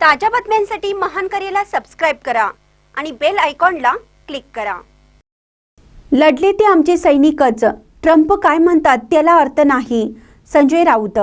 ताज्या बातम्यांसाठी महान करेला सबस्क्राईब करा आणि बेल आयकॉनला क्लिक करा. लढले ते आमचे सैनिकच. ट्रम्प काय म्हणतात त्याला अर्थ नाही. संजय राऊत.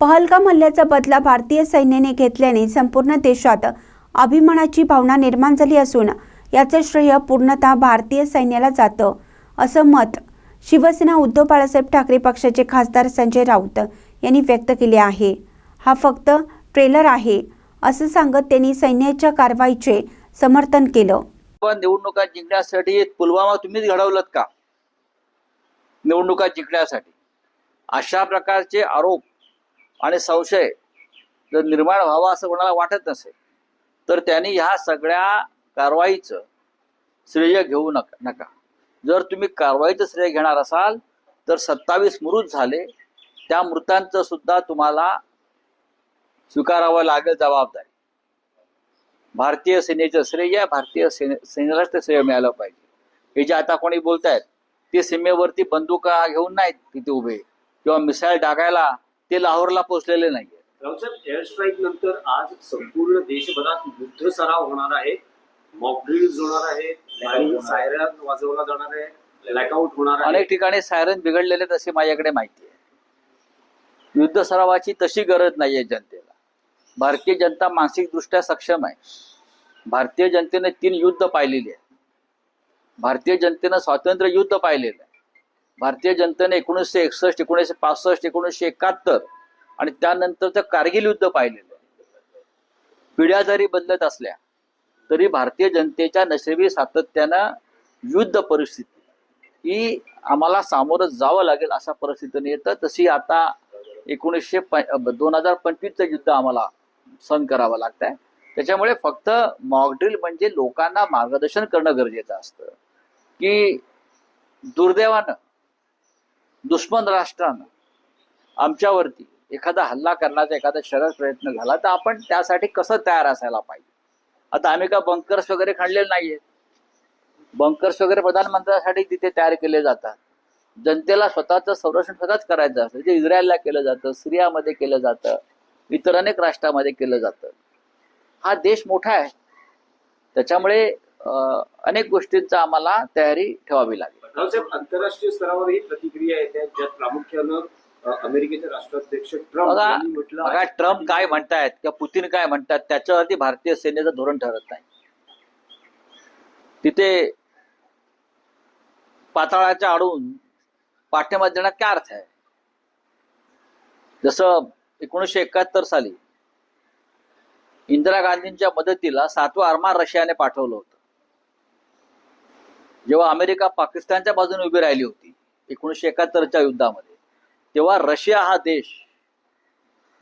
पहलगाम हल्ल्याचा बदला भारतीय सैन्याने घेतल्याने संपूर्ण देशात अभिमानाची भावना निर्माण झाली असून याचं श्रेय पूर्णतः भारतीय सैन्याला जातं असं मत शिवसेना उद्धव बाळासाहेब ठाकरे पक्षाचे खासदार संजय राऊत यांनी व्यक्त केले आहे. हा फक्त ट्रेलर आहे. असं सांगत त्यांनी सैन्याच्या कारवाईचे समर्थन केलं. निवडणुका जिंकण्यासाठी पुलवामा तुम्हीच घडवलं का? निवडणुका जिंकण्यासाठी. अशा प्रकारचे आरोप आणि संशय जर निर्माण व्हावा असं कोणाला वाटत नसेल तर त्यांनी ह्या सगळ्या कारवाईचं श्रेय घेऊ नका नका. जर तुम्ही कारवाईचं श्रेय घेणार असाल तर सत्तावीस मृत झाले. त्या मृतांचं सुद्धा तुम्हाला स्वीकारावं लागेल जबाबदारी. भारतीय सेनेचं श्रेय भारतीय सेने सैन्यालाच ते श्रेय मिळालं पाहिजे. हे जे आता कोणी बोलतायत ते सीमेवरती बंदुका घेऊन नाहीत तिथे उभे. किंवा मिसाईल टाकायला ते लाहोरला पोचलेले नाहीये रावसाहेब एअर स्ट्राईक नंतर आज संपूर्ण देशभरात युद्ध सराव होणार आहे. मॉक ड्रिल्स होणार आणि सायरन वाजवला जाणार आहे. ब्लॅकआउट होणार आहे. अनेक ठिकाणी सायरन बिघडलेले तसे माझ्याकडे माहिती आहे. युद्ध सरावाची तशी गरज नाहीये जनतेला. भारतीय जनता मानसिकदृष्ट्या सक्षम आहे. भारतीय जनतेने तीन युद्ध पाहिलेली आहे भारतीय जनतेनं स्वातंत्र्य युद्ध पाहिलेलं आहे. भारतीय जनतेने एकोणीसशे एकसष्ट एकोणीसशे पासष्ट एकोणीसशे एकाहत्तर आणि त्यानंतरचं कारगिल युद्ध पाहिलेलं आहे. पिढ्या जरी बदलत असल्या तरी भारतीय जनतेच्या नशिबी सातत्यानं युद्ध परिस्थिती ही आम्हाला सामोरं जावं लागेल अशा परिस्थितीने येतं. तशी आता एकोणीसशे दोन हजार पंचवीसचं युद्ध आम्हाला सहन करावं लागत आहे त्याच्यामुळे फक्त मॉकड्रिल म्हणजे लोकांना मार्गदर्शन करणं गरजेचं असतं. की दुर्दैवानं दुश्मन राष्ट्रानं आमच्यावरती एखादा हल्ला करण्याचा एखादा शरद प्रयत्न झाला तर आपण त्यासाठी कसं तयार असायला पाहिजे? आता आम्ही का बंकर्स वगैरे खणलेले नाहीये? बंकर्स वगैरे प्रधानमंत्र्यांसाठी तिथे तयार केले जातात. जनतेला स्वतःचं संरक्षण स्वतःच करायचं असतं. जे इस्रायलला केलं जातं सिरियामध्ये केलं जातं. इतर अनेक राष्ट्रामध्ये केलं जातं. हा देश मोठा आहे. त्याच्यामुळे अनेक गोष्टींचा आम्हाला तयारी ठेवावी लागेल. आंतरराष्ट्रीय स्तरावर ही प्रतिक्रिया येते ज्यात प्रामुख्यानं अमेरिकेचे राष्ट्राध्यक्ष ट्रम्प बघा ट्रम्प काय म्हणतायत किंवा पुतीन काय म्हणतात त्याच्यावरती भारतीय सेनेचं धोरण ठरत नाही. तिथे पाताळाच्या आडून पाठिंबा देण्यात काय अर्थ आहे? जसं एकोणीसशे एकाहत्तर साली इंदिरा गांधींच्या मदतीला सातवं आरमार रशियाने पाठवलं होतं. जेव्हा अमेरिका पाकिस्तानच्या बाजूने उभी राहिली होती एकोणीसशे एकाहत्तरच्या युद्धामध्ये तेव्हा रशिया हा देश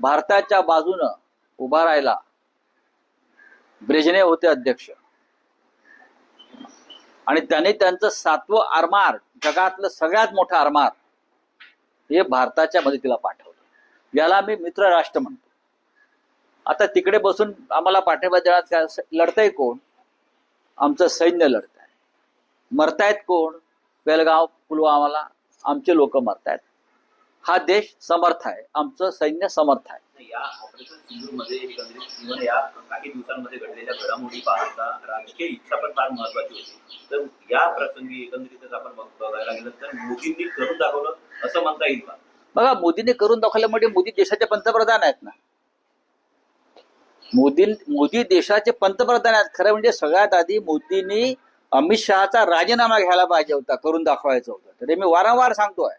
भारताच्या बाजूनं उभा राहिला. ब्रेजने होते अध्यक्ष. आणि त्यांनी त्यांचं सातवं आरमार जगातलं सगळ्यात मोठं आरमार हे भारताच्या मदतीला पाठवलं. याला मी मित्र राष्ट्र म्हणतो. आता तिकडे बसून आम्हाला पाठिंबा देण्यात काय लढतंय कोण? आमचं सैन्य लढत आहे मरतायत कोण? बेलगाव पुलवामाला आमचे लोक मरतायत. हा देश समर्थ आहे. आमचं सैन्य समर्थ आहे. या ऑपरेशन सिंधूरमध्ये एकंदरीत या काही दिवसांमध्ये घडलेल्या घडामोडी पाहता राजकीय इच्छा पण फार महत्वाची होती. तर या प्रसंगी एकंदरीतच आपण बघायला गेलं तर मोदींनी करून दाखवलं असं म्हणता येईल का? बघा मोदीने करून दाखवलं म्हणजे मोदी देशाचे पंतप्रधान आहेत ना. मोदी मोदी देशाचे पंतप्रधान आहेत. खरं म्हणजे सगळ्यात आधी मोदींनी अमित शहाचा राजीनामा घ्यायला पाहिजे होता करून दाखवायचा होता. तर मी वारंवार सांगतोय.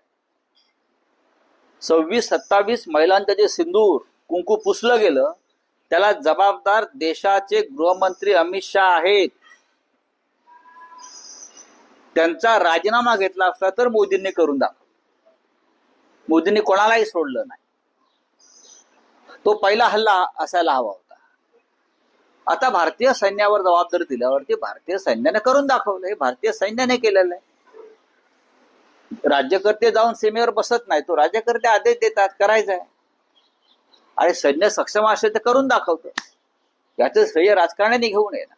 सव्वीस सत्तावीस महिलांचं जे सिंदूर कुंकू पुसलं गेलं त्याला जबाबदार देशाचे गृहमंत्री अमित शहा आहेत. त्यांचा राजीनामा घेतला असता तर मोदींनी करून दाखवलं. मोदींनी कोणालाही सोडलं नाही. तो पहिला हल्ला असायला हवा होता. आता भारतीय सैन्यावर जबाबदारी दिल्यावरती भारतीय सैन्याने करून दाखवलं हे भारतीय सैन्याने केलेलं आहे. राज्यकर्ते जाऊन सीमेवर बसत नाही तो राज्यकर्ते आदेश देतात करायचा आहे. आणि सैन्य सक्षम असेल तर करून दाखवतो याचं श्रेय राजकारण्याने घेऊन येणार